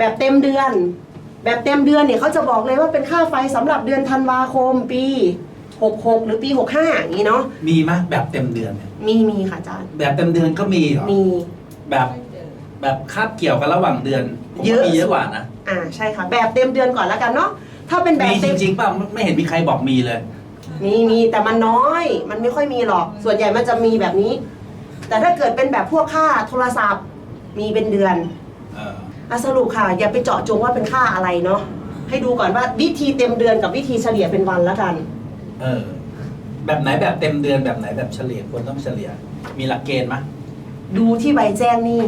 แบบเต็มเดือน แบบเต็มเดือนเนี่ยเขาจะบอกเลยว่าเป็นค่าไฟสำหรับเดือนธันวาคมปี 66 หรือปี 65อย่างนี้เนาะมีไหมแบบเต็มเดือนเนี่ยมีมีค่ะอาจารย์แบบเต็มเดือนก็มีเหรอมี แบบแบบคาบเกี่ยวกันระหว่างเดือนผมว่าเยอะ มีเยอะกว่านะอ่าใช่ค่ะ แบบเต็มเดือนก่อนแล้วกันเนาะถ้าเป็นแบบมีจเต็ม ริงๆป่ะไม่ไม่เห็นมีใครบอกมีเลย มีมีแต่มันน้อย มันไม่ค่อยมีหรอก ส่วนใหญ่มันจะมีแบบนี้ แต่ถ้าเกิดเป็นแบบพวกค่าโทรศัพท์ มีเป็นเดือน เออ อะสรุปค่ะ อย่าไปเจาะจงว่าเป็นค่าอะไรเนาะให้ดูก่อนว่าวิธีเต็มเดือนกับวิธีเฉลี่ยเป็นวันแล้วกัน เออ แบบไหนแบบเต็มเดือนแบบไหนแบบเฉลี่ยควรต้องเฉลี่ย มีหลักเกณฑ์ไหมดูที่ใบแจ้งหนี้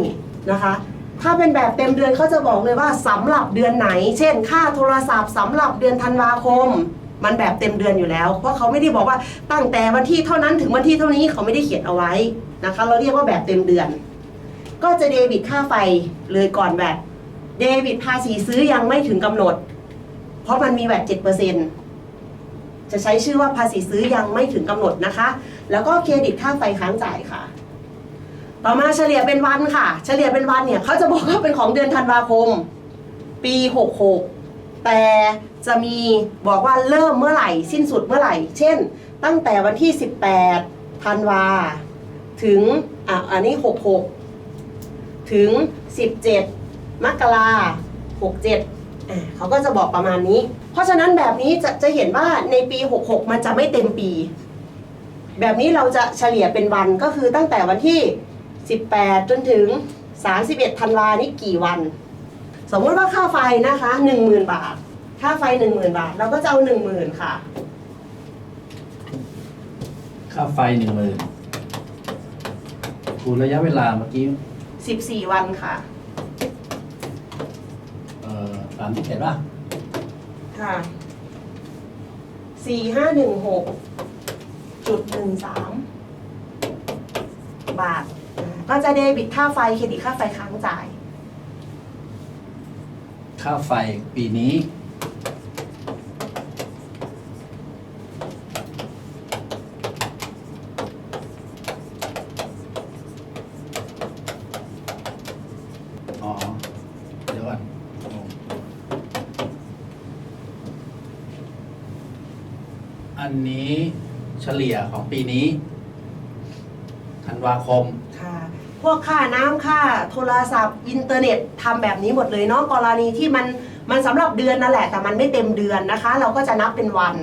นะคะ ถ้าเป็นแบบเต็มเดือนเขาจะบอกเลยว่าสำหรับเดือนไหน เช่น ค่าโทรศัพท์สำหรับเดือนธันวาคม มันแบบเต็มเดือนอยู่แล้ว เพราะเขาไม่ได้บอกว่าตั้งแต่วันที่เท่านั้นถึงวันที่เท่านี้เขาไม่ได้เขียนเอาไว้นะคะ เราเรียกว่าแบบเต็มเดือน ก็จะเดบิตค่าไฟเลยก่อนแบบ เดบิตภาษีซื้อยังไม่ถึงกำหนด เพราะมันมีแบบเจ็ดเปอร์เซ็นจะใช้ชื่อว่าภาษีซื้อยังไม่ถึงกำหนดนะคะ แล้วก็เครดิตค่าไฟค้างจ่ายค่ะ ต่อมาเฉลี่ยเป็นวันค่ะ เฉลี่ยเป็นวันเนี่ยเขาจะบอกว่าเป็นของเดือนธันวาคม ปี 66 แต่จะมีบอกว่าเริ่มเมื่อไหร่ สิ้นสุดเมื่อไหร่ เช่น ตั้งแต่วันที่ 18ธันวา ถึงอะอันนี้ 66 ถึง 17 มกรา67อะเขาก็จะบอกประมาณนี้ เพราะฉะนั้นแบบนี้จะจะเห็นว่าในปี 66 มันจะไม่เต็มปี แบบนี้เราจะเฉลี่ยเป็นวันก็คือตั้งแต่วันที่ 18 จนถึง 31ธันวานี่กี่วัน สมมติว่าค่าไฟนะคะ 10,000 บาท ค่าไฟ 10,000 บาท เราก็จะเอา 10,000 ค่ะ ค่าไฟหนึ่งหมื่นคูณระยะเวลาเมื่อกี้ 14 วันค่ะเอ่อสามสิบเจ็ดป่ะค่ะสี่ห้าหนึ่งหกจุดหนึ่งสามบาทอ่าก็จะเดบิตค่าไฟเครดิตค่าไฟค้างจ่าย ค่าไฟปีนี้ อ๋อ เดี๋ยวก่อนงง อันนี้เฉลี่ยของปีนี้ธันวาคม ค่ะ พวกค่าน้ำค่าโทรศัพท์อินเทอร์เน็ตทำแบบนี้หมดเลยเนาะกรณีที่มันมันสำหรับเดือนนั่นแหละ แต่มันไม่เต็มเดือนนะคะ เราก็จะนับเป็นวัน